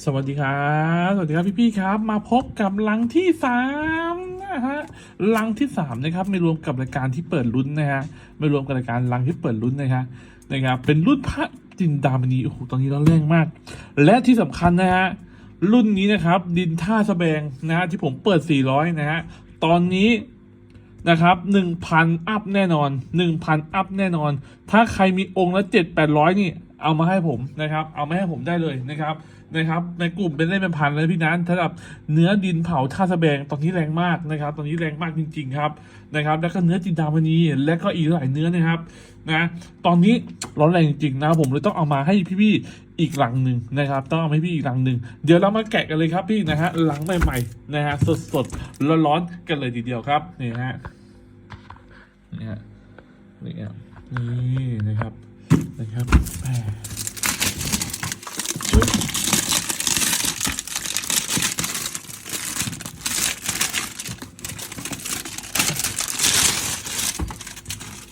สวัสดีครับ สวัสดีครับพี่ๆครับ มาพบกับลังที่สามนะฮะลังที่สามนะครับไม่รวมกับรายการที่เปิดลุ้นนะฮะไม่รวมกับรายการลังที่เปิดลุ้นนะฮะนะครับเป็นรุ่นพระจินดามณีโอ้โหตอนนี้เราแรงมาก และที่สำคัญนะฮะรุ่นนี้นะครับดินท่าสะแบงนะฮะที่ผมเปิด 400 นะฮะตอนนี้นะครับหนึ่งพันอัพแน่นอนหนึ่งพันอัพแน่นอน ถ้าใครมีองค์ละเจ็ดแปดร้อยนี่ เอามาให้ผมนะครับ เอามาให้ผมได้เลยนะครับนะครับ ในกลุ่มเป็นเล่นเป็นพันเลยพี่นั้นสำหรับเนื้อดินเผาท่าสะแบงตอนนี้แรงมากนะครับ ตอนนี้แรงมากจริง ๆ ครับนะครับ แล้วก็เนื้อจินดามณีและก็อีกหลายเนื้อนะครับนะตอนนี้ร้อนแรงจริงๆนะผมเลยต้องเอามาให้พี่ๆอีกหลังหนึ่งนะครับ ต้องเอามาให้พี่อีกหลังหนึ่งเดี๋ยวเรามาแกะกันเลยครับพี่นะฮะหลังใหม่ๆนะฮะสดๆร้อนๆกันเลยทีเดียวครับนี่ฮะนี่ฮะนี่ฮะนี่นะครับ นะครับแหม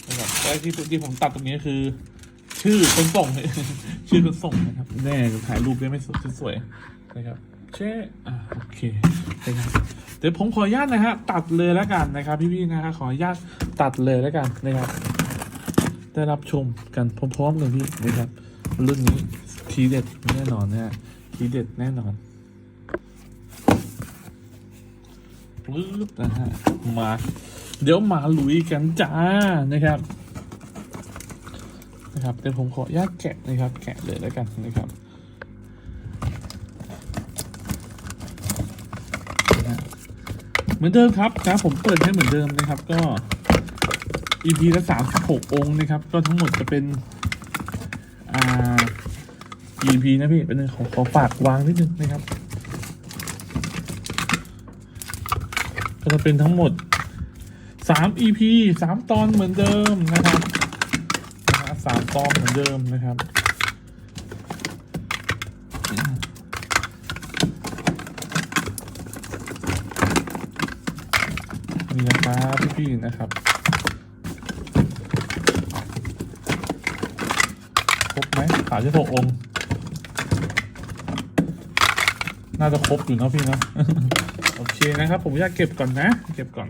นะครับแต่ที่ที่ผมตัดตรงนี้คือ ชื่อคนส่งชื่อคนส่งนะครับแน่ถ่ายรูปได้ไม่สวยสวยนะครับเช่อ่าโอเคนะครับเดี๋ยวผมขออนุญาตนะฮะตัดเลยแล้วกันนะครับ พี่ๆนะฮะขออนุญาตตัดเลยแล้วกันนะครับ ได้รับชมกันพร้อมๆกันพี่นะครับรุ่นนี้ทีเด็ดแน่นอนนะฮะทีเด็ดแน่นอนปึ๊บนะฮะมา เดี๋ยวมาลุยกันจ้านะครับนะครับเดี๋ยวผมขออนุญาตแกะนะครับ แกะเลยแล้วกันนะครับเหมือนเดิมครับนะผมเปิดให้เหมือนเดิมนะครับก็ EP ละสามสิบหกองค์นะครับ ก็ทั้งหมดจะเป็นอ่า EP นะพี่เป็นหนึ่งของขอฝากวางนิดนึงนะครับ ก็จะเป็นทั้งหมดสาม EP สามตอนเหมือนเดิมนะครับนะฮะสามตอนเหมือนเดิมนะครับนี่นะครับพี่ๆนะครับ ครบไหมสามสิบหกองค์ น่าจะครบอยู่นะพี่นะ โอเคนะครับ ผมอยากเก็บก่อนนะ เก็บก่อน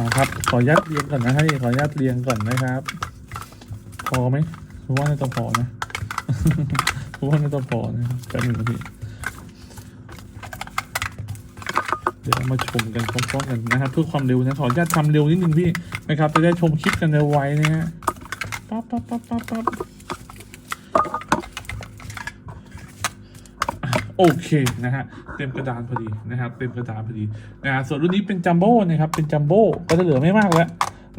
นะครับ ขออนุญาตเรียงก่อนนะให้ขออนุญาตเรียงก่อนนะครับ พอไหมผมว่าน่าจะพอนะผมว่าน่าจะพอนะครับแป๊บนึงนะพี่เดี๋ยวมาชมกันพร้อมๆกันนะครับเพื่อความเร็วนะขออนุญาตทำเร็วนิดนึงพี่ นะครับ จะได้ชมคลิปกันไวๆนะฮะปั๊บปั๊บปั๊บปั๊บปั๊บอะโอเคนะฮะเต็มกระดานพอดีนะครับเต็มกระดานพอดีนะฮะส่วนรุ่นนี้เป็นจัมโบ้นะครับเป็นจัมโบ้ก็จะเหลือไม่มากแล้ว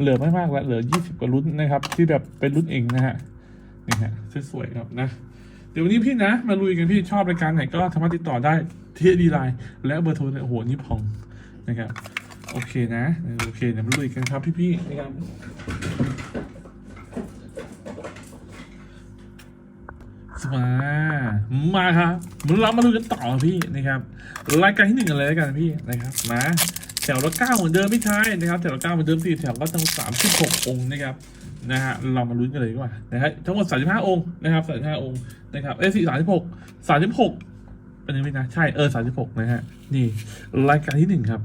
เหลือไม่มากแล้วเหลือ 20 กว่ารุ่นนะครับ ที่แบบเป็นรุ่นเองนะฮะนี่ฮะสวยๆครับนะเดี๋ยววันนี้พี่นะ มาลุยกันพี่ชอบรายการไหนก็สามารถติดต่อได้ที่ดีไลน์และเบอร์โทรเนี่ยโหนี่พองนะครับ โอเคนะโอเคเดี๋ยวมาลุยกันครับพี่ๆนะครับมามาครับเรามาลุยกันต่อพี่นะครับรายการที่หนึ่งกันเลยแล้วกันพี่นะครับมาแถวละเก้าเหมือนเดิมพี่ชายนะครับแถวละเก้าเหมือนเดิมสี่แถวก็ทั้งสามสิบหกองค์นะครับนะฮะเรามาลุ้นกันเลยดีกว่านะฮะทั้งหมด35องค์นะครับ35องค์นะครับเอ้ยสี่สามสิบหกสามสิบหกเป็นยังไงนะใช่เออสามสิบหกนะฮะนี่รายการที่หนึ่งครับ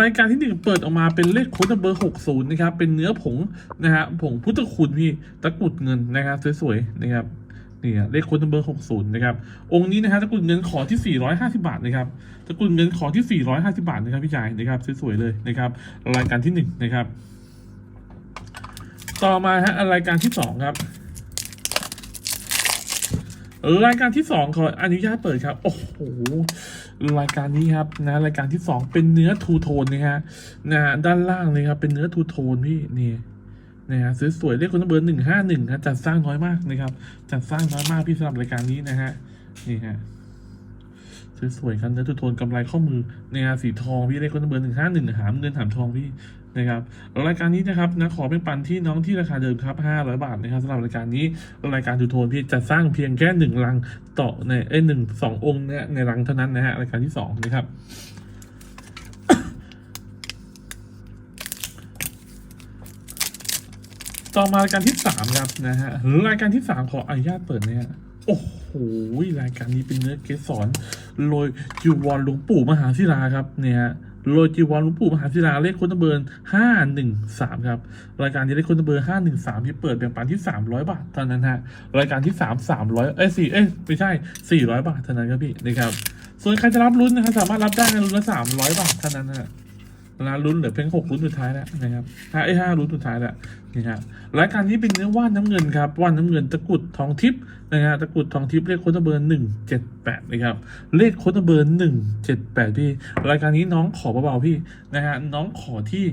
รายการที่หนึ่งเปิดออกมาเป็นเลขโค้ดเบอร์หกศูนย์นะครับ เป็นเนื้อผงนะฮะผงพุทธคุณพี่ตะกุดเงินนะครับสวยๆนะครับนี่เลขโค้ดเบอร์หกศูนย์นะครับ องค์นี้นะฮะตะกุดเงินขอที่สี่ร้อยห้าสิบาทนะครับตะกุดเงินขอที่สี่ร้อยห้าสิบาทนะครับพี่ชายนะครับสวยๆเลยนะครับ รายการที่หนึ่งนะครับ ต่อมาฮะรายการที่สองครับรายการที่สองขออนุญาตเปิดครับ โอ้โห รายการนี้ครับนะรายการที่สองเป็นเนื้อทูโทนนะฮะนะด้านล่างเลยครับเป็นเนื้อทูโทนพี่นี่นะฮะสวยๆเรียกคนเบอร์หนึ่งห้าหนึ่งครับจัดสร้างน้อยมากนะครับ จัดสร้างน้อยมากพี่สำหรับรายการนี้นะฮะนี่ฮะสวยๆครับเนื้อทูโทนกำไรข้อมือนะฮะสีทองพี่เรียกคนเบอร์หนึ่งห้าหนึ่งหามเงินหามทองพี่ นะครับรายการนี้นะครับนะขอเป็นปันที่น้องที่ราคาเดิมครับ500 บาทนะครับสำหรับรายการนี้รายการดูโทนพี่จะสร้างเพียงแค่หนึ่งรังต่อในเอ้หนึ่งสององค์เนี่ยในรังเท่านั้นนะฮะรายการที่สองนะครับต่อมารายการที่สามครับนะฮะรายการที่สามขออนุญาตเปิดเนี่ยโอ้โหรายการนี้เป็นเนื้อเกสรโรยจีวรหลวงปู่มหาศิลาครับเนี่ยฮะ โรยจีวรหลวงปู่มหาศิลาเลขคนตเบอร์ห้าหนึ่งสามครับ รายการนี้เลขคนตเบอร์ห้าหนึ่งสามที่เปิดแบ่งปันที่สามร้อยบาทเท่านั้นฮะ รายการที่สามสามร้อยเอ้ยสี่เอ้ยไม่ใช่สี่ร้อยบาทเท่านั้นครับพี่นะครับ ส่วนใครจะรับลุ้นนะครับสามารถรับได้ในรุ่นละสามร้อยบาทเท่านั้นฮะ นะลุ้นเหลือเพียงหกลุ้นสุดท้ายแล้วนะครับห้าไอ้ยห้าลุ้นสุดท้ายแล้วนี่ฮะรายการนี้เป็นเนื้อว่านน้ำเงินครับว่านน้ำเงินตะกุดทองทิพย์นะฮะตะกุดทองทิพย์เลขโค้ดเบอร์หนึ่งเจ็ดแปดนะครับเลขโค้ดเบอร์หนึ่งเจ็ดแปดพี่ รายการนี้น้องขอเบาๆพี่นะฮะน้องขอที่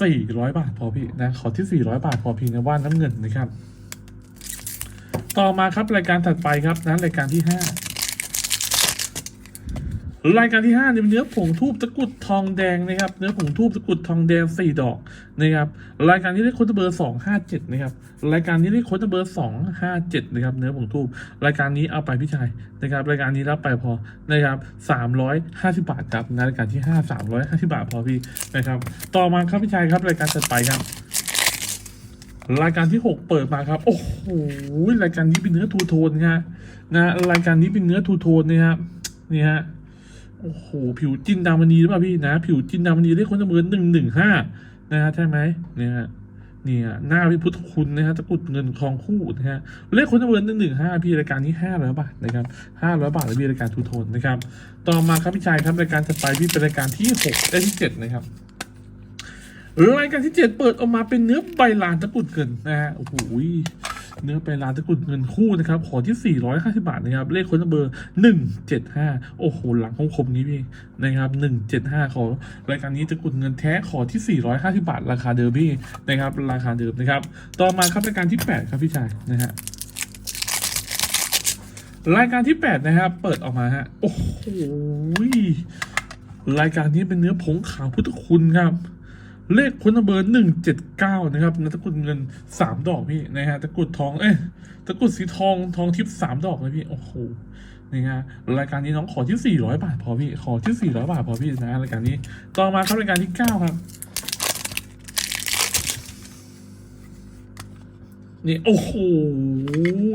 สี่ร้อยบาทพอพี่นะขอที่สี่ร้อยบาทพอพี่นะว่านน้ำเงินนะครับ ต่อมาครับรายการถัดไปครับนะรายการที่ห้า รายการที่ห้าเนี่ยเป็นเนื้อผงทูบตะกุดทองแดงนะครับ เนื้อผงทูบตะกุดทองแดงสี่ดอกนะครับ รายการนี้ได้ค้นเบอร์สองห้าเจ็ดนะครับ รายการนี้ได้ค้นเบอร์สองห้าเจ็ดนะครับ เนื้อผงทูบรายการนี้เอาไปพี่ชายนะครับ รายการนี้รับไปพอนะครับสามร้อยห้าสิบาทครับนะรายการที่ห้าสามร้อยห้าสิบาทพอพี่นะครับ ต่อมาครับพี่ชายครับรายการถัดไปครับรายการที่หกเปิดมาครับ โอ้โหรายการนี้เป็นเนื้อทูโทนนะฮะนะรายการนี้เป็นเนื้อทูโทนนะครับนี่ฮะ โอ้โหผิวจินดามณีหรือเปล่าพี่นะ ผิวจินดามณีเลขคนจำเบอหนึ่งหนึ่งห้านะฮะใช่ไหมเนี่ยเนี่ยหน้าพิพุทธคุณนะฮะตะกุดเงินคลองคู่นะฮะเลขคนจำเบอหนึ่งหนึ่งห้าพี่รายการนี้ห้าร้อยบาทนะครับห้าร้อยบาทแล้วพี่รายการทูโทนนะครับ ต่อมาครับพี่ชายครับรายการถัดไปพี่เป็นรายการที่หกและที่เจ็ดนะครับรายการที่เจ็ดเปิดออกมาเป็นเนื้อใบลานตะกุดเงินนะฮะโอ้โห เนื้อใบลานตะกุดเงินคู่นะครับขอที่ 450 บาทนะครับเลขค้นเบอร์ 175 โอ้โหหลังของคมนี้พี่นะครับ 175 ขอรายการนี้ตะกุดเงินแท้ขอที่ 450 บาท ราคาเดิมพี่นะครับราคาเดิมนะครับต่อมาครับรายการที่ 8 ครับพี่ชายนะฮะรายการที่ 8 นะครับ เปิดออกมาฮะ โอ้โห รายการนี้เป็นเนื้อผงขาวพุทธคุณครับ เลขคนเบอร์หนึ่งเจ็ดเก้านะครับนะตะกรุดเงินสามดอกพี่นะฮะตะกรุดทองเอ้ยตะกรุดสีทองทองทิพย์สามดอกเลยพี่โอ้โหนี่ฮะรายการนี้น้องขอที่สี่ร้อยบาทพอพี่ขอที่สี่ร้อยบาทพอพี่นะรายการนี้ต่อมาครับรายการที่เก้าครับนี่โอ้โห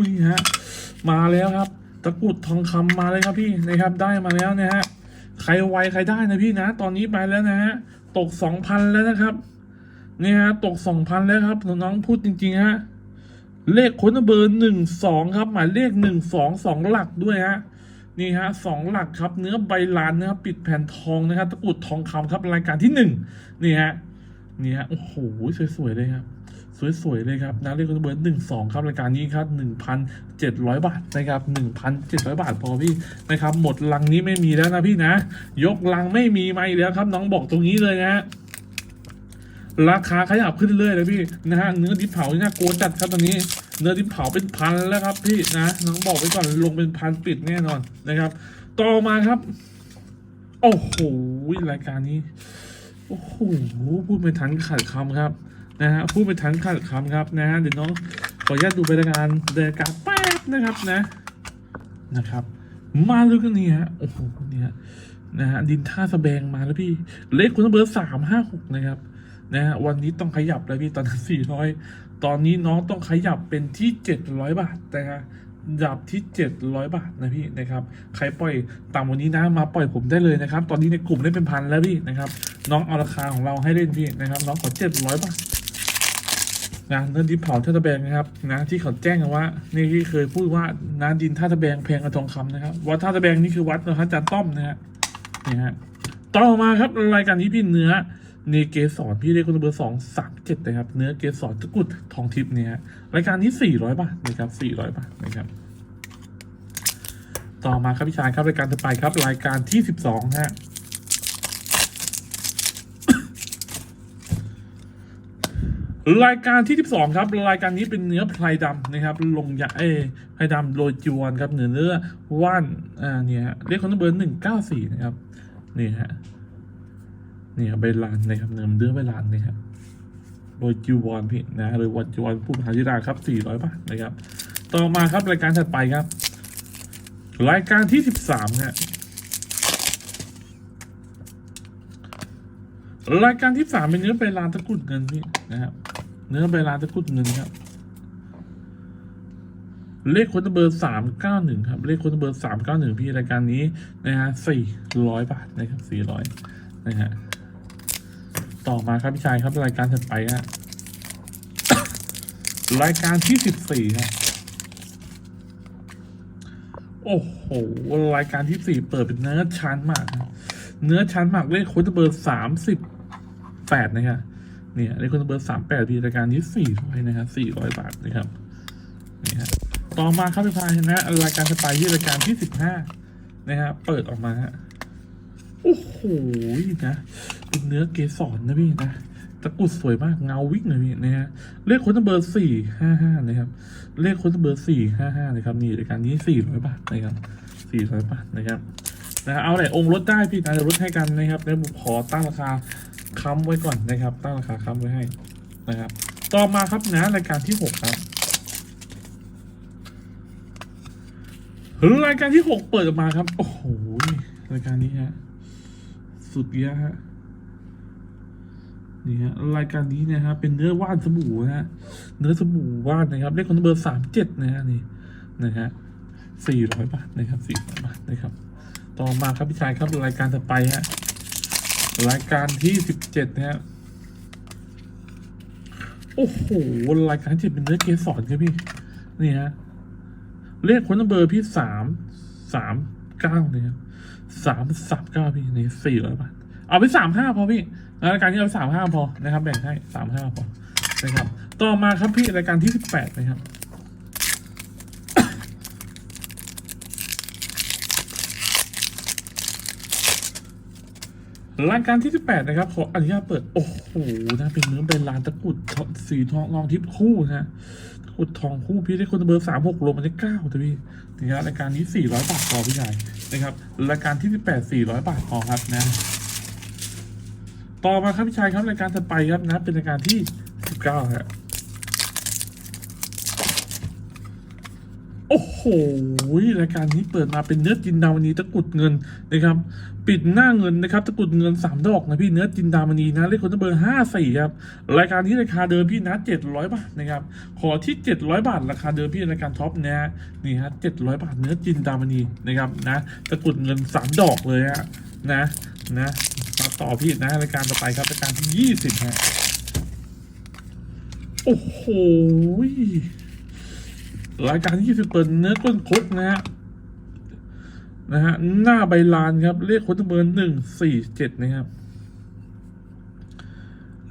นี่ฮะมาแล้วครับ ตะกรุดทองคำมาเลยครับพี่นะครับได้มาแล้วนะฮะใครไวใครได้นะพี่นะ ตอนนี้ไปแล้วนะฮะ ตกสองพันแล้วนะครับ นี่ฮะตกสองพันแล้วครับน้องพูดจริงๆฮะเลขค้นเบอร์หนึ่งสองครับ หมายเลขหนึ่งสองสองหลักด้วยฮะนี่ฮะสองหลักครับเนื้อใบลานนะครับปิดแผ่นทองนะครับตะกุดทองคำครับรายการที่หนึ่งนี่ฮะนี่ฮะโอ้โหสวยๆเลยครับ สวยๆเลยครับนะเลขคนเบอร์หนึ่งสองครับรายการนี้ครับหนึ่งพันเจ็ดร้อยบาทนะครับหนึ่งพันเจ็ดร้อยบาทพอพี่นะครับ หมดลังนี้ไม่มีแล้วนะพี่นะ ยกลังไม่มีมาอีกแล้วครับ น้องบอกตรงนี้เลยนะฮะราคาขยับขึ้นเรื่อยเลยพี่นะฮะเนื้อดิบเผานี่น่ากลัวจัดครับตอนนี้ เนื้อดิบเผาเป็นพันแล้วครับพี่นะน้องบอกไว้ก่อนลงเป็นพันปิดแน่นอนนะครับ ต่อมาครับ โอ้โหรายการนี้ โอ้โหพูดไม่ทันขาดคำครับ นะฮะพูดไปทั้งขาดคำครับนะฮะเดี๋ยวน้องขออนุญาตดูบรรยากาศบรรยากาศแป๊บนะครับนะนะครับ มาดูกันนี่ฮะโอ้โหนี่ฮะนะฮะดินท่าสะแบงมาแล้วพี่เลขคุณเบอร์สามห้าหกนะครับนะฮะวันนี้ต้องขยับแล้วพี่ตอนนั้สี่ร้อยตอนนี้น้องต้องขยับเป็นที่เจ็ดร้อยบาทนะครับดับที่เจ็ดร้อยบาทนะพี่นะครับ ใครปล่อยต่ำวันนี้นะมาปล่อยผมได้เลยนะครับ ตอนนี้ในกลุ่มได้เป็นพันแล้วพี่นะครับ น้องเอาราคาของเราให้เล่นพี่นะครับ น้องขอเจ็ดร้อยบาท นะเนื้อดิบเผาท่าตะแบงนะครับนะที่เขาแจ้งกันว่า นี่ที่เคยพูดว่าน้ำดินท่าตะแบงแพงกว่าทองคำนะครับวัดท่าตะแบงนี่คือวัดนะครับอาจารย์ต้อมนะฮะนี่ฮะต่อมาครับรายการนี้พี่เนื้อเนเกสรพี่เรียกคนเบอร์สองสามเจ็ดนะครับ เนื้อเกสรตะกุดทองทิพย์เนี่ยรายการนี้สี่ร้อยบาทนะครับสี่ร้อยบาทนะครับต่อมาครับพี่ชายครับรายการต่อไปครับรายการที่สิบสองฮะ รายการที่ 12 ครับ รายการนี้เป็นเนื้อไพรดำนะครับ ลงยาเอไพรดำโรยจวนครับเนื้อเนื้อว่านอ่าเนี่ยฮะเรียกคอนเบอร์หนึ่งเก้าสี่นะครับนี่ฮะนี่ครับใบลานนะครับเนื้อเนื้อใบลานนี่ครับโรยจิวอนพี่นะหรือวันจิวอนผู้มหาธิดาครับสี่ร้อยบาทนะครับ ต่อมาครับรายการถัดไปครับ รายการที่สิบสามฮะรายการที่สามเป็นเนื้อใบลานตะกุดเงินพี่นะครับ เนื้อใบลานตะกรุดเงินครับ เลขคนเบอร์สามเก้าหนึ่งครับ เลขคนเบอร์สามเก้าหนึ่งพี่รายการนี้นะฮะสี่ร้อยบาทนะครับสี่ร้อยนะฮะต่อมาครับพี่ชายครับรายการถัดไปฮะรายการที่สิบสี่ครับโอ้โหรายการที่สี่เปิดเป็นเนื้อชั้นมาก เนื้อชั้นมากเลขคนเบอร์สามสิบแปดนะครับ เนี่ยเลขคนเบอร์สามแปดพี่รายการนี้สี่ร้อยนะครับสี่ร้อยบาทนะครับนี่ฮะต่อมาครับพี่พายนะรายการสไปที่รายการที่สิบห้านะครับเปิดออกมาฮะโอ้โหนะเป็นเนื้อเกสรนะพี่นะตะกุดสวยมากเงาวิกเลยพี่นะฮะเลขคนเบอร์สี่ห้าห้านะครับ เลขคนเบอร์สี่ห้าห้านะครับนี่รายการนี้สี่ร้อยบาทนะครับสี่ร้อยบาทนะครับนะเอาไหนองค์ลดได้พี่นะจะลดให้กันนะครับแล้วผมขอตั้งราคา ค้ำไว้ก่อนนะครับ ตั้งราคาค้ำไว้ให้นะครับ ต่อมาครับนะรายการที่หกครับรายการที่หกเปิดออกมาครับ โอ้โหรายการนี้ฮะสุดยอดฮะนี่ฮะรายการนี้นะฮะเป็นเนื้อว่านสบู่นะฮะเนื้อสบู่ว่านนะครับเลขคนเบอร์สามเจ็ดนะฮะนี่นะฮะสี่ร้อยบาทนะครับสี่ร้อยบาทนะครับ ต่อมาครับพี่ชายครับรายการต่อไปฮะ รายการที่สิบเจ็ดนะฮะโอ้โหรายการที่เป็นเนื้อเกสรครับพี่ นี่ฮะเลขคนเบอร์พี่สามสามเก้าเนะครับสามสามเก้าพี่ในสี่ร้อยบาทเอาไปสามห้าพอพี่รายการนี้เอาสามห้าพอนะครับ แบ่งให้สามห้าพอนะครับ ต่อมาครับพี่รายการที่สิบแปดนะครับ รายการที่สิบแปดนะครับ ขออนุญาตเปิด โอ้โหนะเป็นเนื้อเป็นลานตะกุดทองสีทองรองทิพย์คู่นะตะกุดทองคู่พี่ได้คนเบอร์สามหกรวมมันได้เก้าแต่พี่นะครับรายการนี้สี่ร้อยบาทพอพี่ใหญ่นะครับรายการที่สิบแปดสี่ร้อยบาทพอครับนะ ต่อมาครับพี่ชายครับรายการถัดไปครับนะ เป็นรายการที่สิบเก้าครับโอ้โหรายการนี้เปิดมาเป็นเนื้อจินดามณีตะกุดเงินนะครับ ปิดหน้าเงินนะครับตะกุดเงินสามดอกนะพี่เนื้อจินดามณีนะเลขคนเบอร์ห้าสี่ครับรายการนี้ราคาเดิมพี่นะเจ็ดร้อยบาทนะครับขอที่เจ็ดร้อยบาท ราคาเดิมพี่รายการท็อปนะฮะนี่ฮะเจ็ดร้อยบาทเนื้อจินดามณีนะครับนะตะกุดเงินสามดอกเลยฮะนะนะมาต่อพี่นะรายการต่อไปครับรายการที่ยี่สิบฮะโอ้โหรายการที่20เปิดเนื้อต้นคดนะฮะ นะฮะหน้าใบลานครับ เลขคนเบอร์หนึ่งสี่เจ็ดนะครับ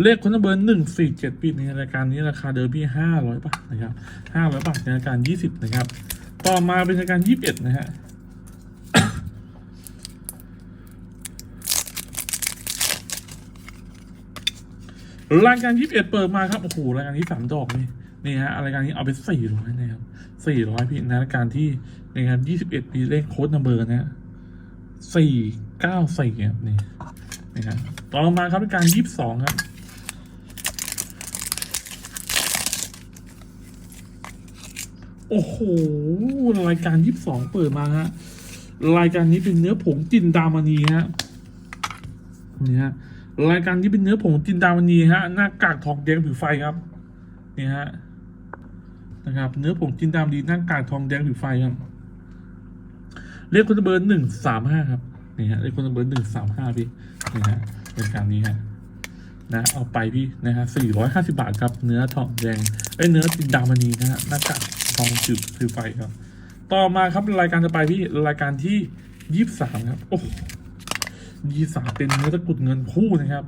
เลขคนเบอร์หนึ่งสี่เจ็ดปีในรายการนี้ราคาเดิมพี่ห้าร้อยบาทนะครับห้าร้อยบาทในรายการยี่สิบนะครับ ต่อมาเป็นรายการยี่สิบเอ็ดนะฮะรายการยี่สิบเอ็ดเปิดมาครับโอ้โหรายการที่สามดอกนี่นี่ฮะรายการนี้เอาไปสี่ร้อยนะครับสี่ร้อยพี่ในรายการที่ ในงานยี่สิบเอ็ดปีเลขโค้ดนัมเบอร์นะฮะสี่เก้าสี่ครับนี่นะครับต่อลงมาครับรายการยี่สิบสองครับโอ้โห รายการยี่สิบสองเปิดมาฮะรายการนี้เป็นเนื้อผงจินดามณีฮะนี่ฮะรายการนี้เป็นเนื้อผงจินดามณีฮะหน้ากากทองแดงผิวไฟครับนี่ฮะนะครับ เนื้อผงจินดามณีหน้ากากทองแดงผิวไฟครับ เลขคนเบอร์หนึ่งสามห้าครับนี่ฮะเลขคนเบอร์หนึ่งสามห้าพี่นี่ฮะรายการนี้ฮะนะเอาไปพี่นะฮะสี่ร้อยห้าสิบาทครับเนื้อทองแดงไอ้เนื้อจินดามณีนะฮะหน้ากากทองผิวผิวไฟครับ ต่อมาครับรายการต่อไปพี่รายการที่ยี่สามครับโอ้ยี่สามเป็นเนื้อตะกุดเงินคู่นะครับ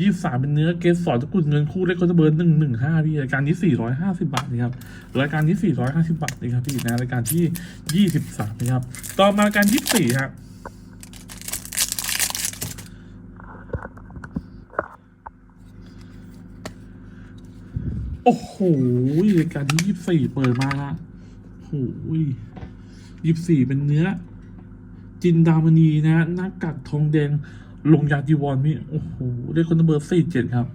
ยี่สามเป็นเนื้อเกสรตะกุดเงินคู่เลขก็จะเบอร์หนึ่งหนึ่งห้าพี่รายการนี้สี่ร้อยห้าสิบาทนะครับรายการที่สี่ร้อยห้าสิบาทนะครับพี่นะรายการที่ยี่สิบสามนะครับ ต่อมารายการยี่สี่ครับโอ้โหรายการที่ยี่สี่เปิดมาละโอ้โหยี่สี่เป็นเนื้อ จินดามณีนะหน้ากากทองแดง ลงยาจีวรนี่โอ้โหได้คนเบอร์สี่เจ็ดครับ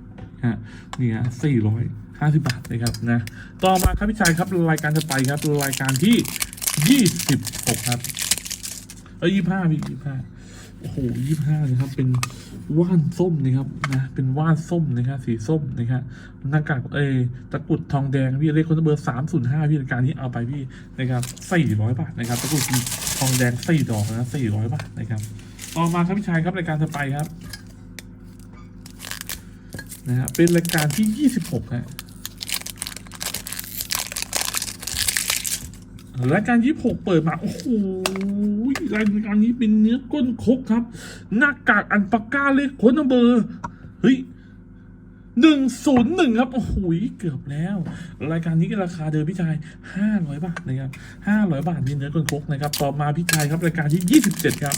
ฮะนี่ฮะสี่ร้อยห้าสิบบาทนะครับนะต่อมาครับพี่ชายครับรายการจะไปครับรายการที่ยี่สิบหกครับเอ้ยยี่ห้าพี่ยี่ห้าโอ้โหยี่ห้านะครับ เป็นว่านส้มนะครับนะเป็นว่านส้มนะครับสีส้มนะครับหน้ากากเอตะกุดทองแดงพี่เลขคนเบอร์สามศูนย์ห้าพี่รายการนี้เอาไปพี่นะครับสี่ร้อยบาทนะครับ ตะกุดทองแดงสี่ดอกนะสี่ร้อยบาทนะครับ ต่อมาครับพี่ชายครับรายการต่อไปครับนะฮะเป็นรายการที่ 26ฮะรายการ26 เปิดมา โอ้โหรายการนี้เป็นเนื้อก้นคกครับ หน้ากากอันปากกาเลขคนเบอร์เฮ้ยหนึ่งศูนย์หนึ่งครับ โอ้โหเกือบแล้ว รายการนี้ก็ราคาเดิมพี่ชายห้าร้อยบาทนะครับห้าร้อยบาทมีเนื้อก้นคกนะครับ ต่อมาพี่ชายครับรายการที่ยี่สิบเจ็ดครับ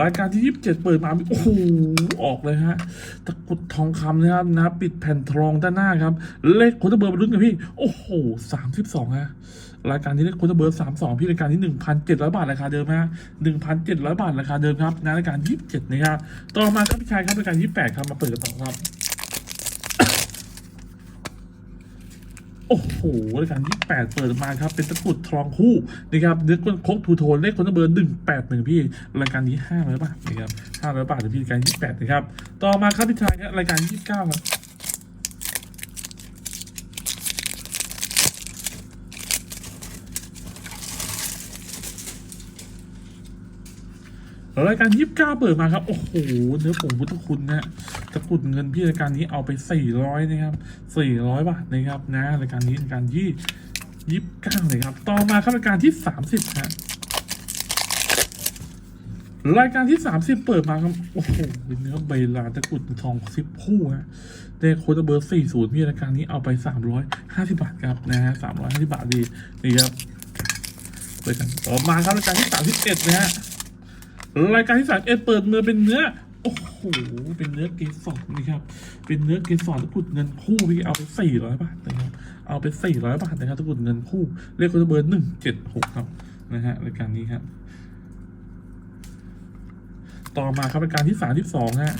รายการที่ 27 เปิดมา โอ้โห ออกเลยฮะ ตะกุดทองคำนะครับนะ ปิดแผ่นทองด้านหน้าครับ เลขโคนเบอร์มาลุ้นกันพี่ โอ้โห 32ฮะ รายการนี้เลขโคนเบอร์32 พี่รายการที่ 1,700 บาทราคาเดิมฮะ 1,700 บาทราคาเดิมครับนะรายการ 27 นะครับ ต่อมาครับพี่ชายครับรายการ 28 ครับ มาเปิดกันต่อครับ โอ้โหรายการที่แปดเปิดมาครับ เป็นตะกุดทองคู่นะครับเนื้อก้นคกทูโทนเลขคนเบอร์หนึ่งแปดหนึ่งพี่รายการนี้ห้าร้อยบาทนะครับห้าร้อยบาทเดี๋ยวพี่รายการยี่แปดนะครับ ต่อมาครับพี่ชายครับรายการยี่สิบเก้าครับรายการยี่สิบเก้าเปิดมาครับ โอ้โห เนื้อผงพุทธคุณนะ ตะกรุดเงินพี่รายการนี้เอาไปสี่ร้อยนะครับสี่ร้อยบาทนะครับนะรายการนี้รายการยี่ยี่สิบเก้าเลยครับ ต่อมาครับรายการที่สามสิบฮะรายการที่สามสิบเปิดมาครับ โอ้โหเป็นเนื้อใบลานตะกรุดทองสิบคู่ฮะได้โค้ดเบอร์สี่ศูนย์พี่รายการนี้เอาไปสามร้อยห้าสิบาทครับนะฮะสามร้อยห้าสิบาทดีนี่ครับรายการต่อมาครับรายการที่สามสิบเอ็ดนะฮะรายการที่สามเอ็ดเปิดเนื้อเป็นเนื้อ โอ้โห เป็นเนื้อเกสรนะครับ เป็นเนื้อเกสรตะกุดเงินคู่พี่เอาไปสี่ร้อยบาทนะครับ เอาไปสี่ร้อยบาทนะครับตะกุดเงินคู่ เลขคนเบอร์หนึ่งเจ็ดหกครับนะฮะรายการนี้ครับ ต่อมาครับรายการที่สามที่สองฮะ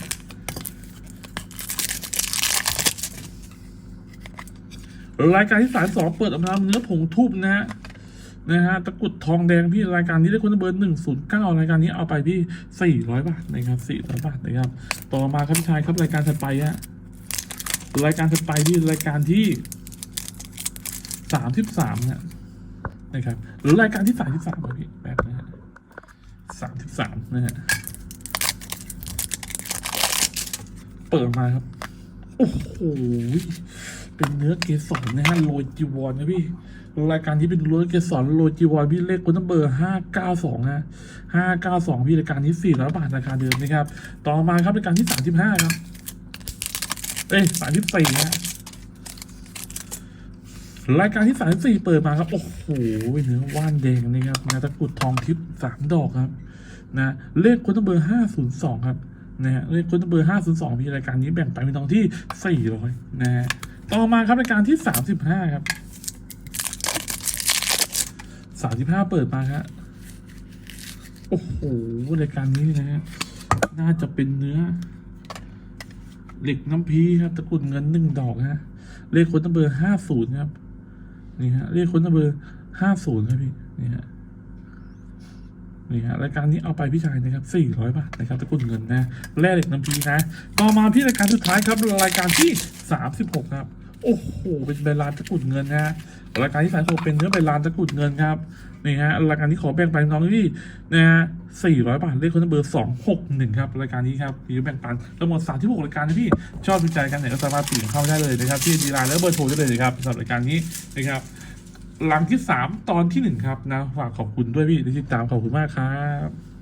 รายการที่สามสองเปิดออกมาเนื้อผงทูบนะฮะ นะฮะตะกุดทองแดงพี่รายการนี้ได้คนเบอร์หนึ่งศูนย์เก้ารายการนี้เอาไปพี่สี่ร้อยบาทนะครับสี่ร้อยบาทนะครับต่อมาครับพี่ชายครับรายการถัดไปฮะรายการถัดไปที่รายการที่สามสิบสามฮะนะครับหรือรายการที่สามสิบสามพี่แบบนะฮะสามสิบสามนะฮะเปิดมาครับ โอ้โหเป็นเนื้อเกสรนะฮะโรยจีวรนะพี่ รายการที่เป็นเนื้อเกสรโรจีวรพี่เลขคนนัมเบอร์ห้าเก้าสองฮะห้าเก้าสองพี่รายการนี้สี่ร้อยบาทราคาเดิมนะครับ ต่อมาครับรายการที่สามสิบห้าครับ เอ้ยสามสิบสี่ฮะรายการที่สามสี่เปิดมาครับ โอ้โหเนื้อว่านแดงนะครับนะตะกุดทองทิพย์สามดอกครับ นะเลขคนนัมเบอร์ห้าศูนย์สองครับนะฮะเลขคนนัมเบอร์ห้าศูนย์สองพี่รายการนี้แบ่งไปเป็นทองที่สี่ร้อยนะฮะต่อมาครับรายการที่สามสิบห้าครับ สามสิบห้าเปิดมาครับโอ้โหรายการนี้นะฮะน่าจะเป็นเนื้อ เหล็กน้ำพีครับตะกุดเงินหนึ่งดอกฮะเลขคนนัมเบอร์ห้าศูนย์ครับนี่ฮะเลขคนนัมเบอร์ห้าศูนย์ครับพี่นี่ฮะนี่ฮะรายการนี้เอาไปพี่ชายนะครับ400บาทนะครับตะกุดเงินนะแร่เหล็กน้ำพีนะ ต่อมาพี่รายการสุดท้ายครับรายการที่36ครับ โอ้โหเป็นใบลานตะกุดเงินนะรายการที่36เป็นเนื้อใบลานตะกุดเงินครับนี่ฮะรายการที่ขอแบ่งปันน้องที่นะฮะ400บาทเลขคนเบอร์261ครับรายการนี้ครับมีแบ่งปันทั้งหมด36รายการนะพี่ชอบดูใจกันไหนก็สามารถปีนเข้าได้เลยนะครับที่ดีไลน์และเบอร์โทรได้เลยครับสำหรับรายการนี้นะครับหลังที่สามตอนที่หนึ่งครับนะฝากขอบคุณด้วยพี่ที่ติดตามขอบคุณมากครับ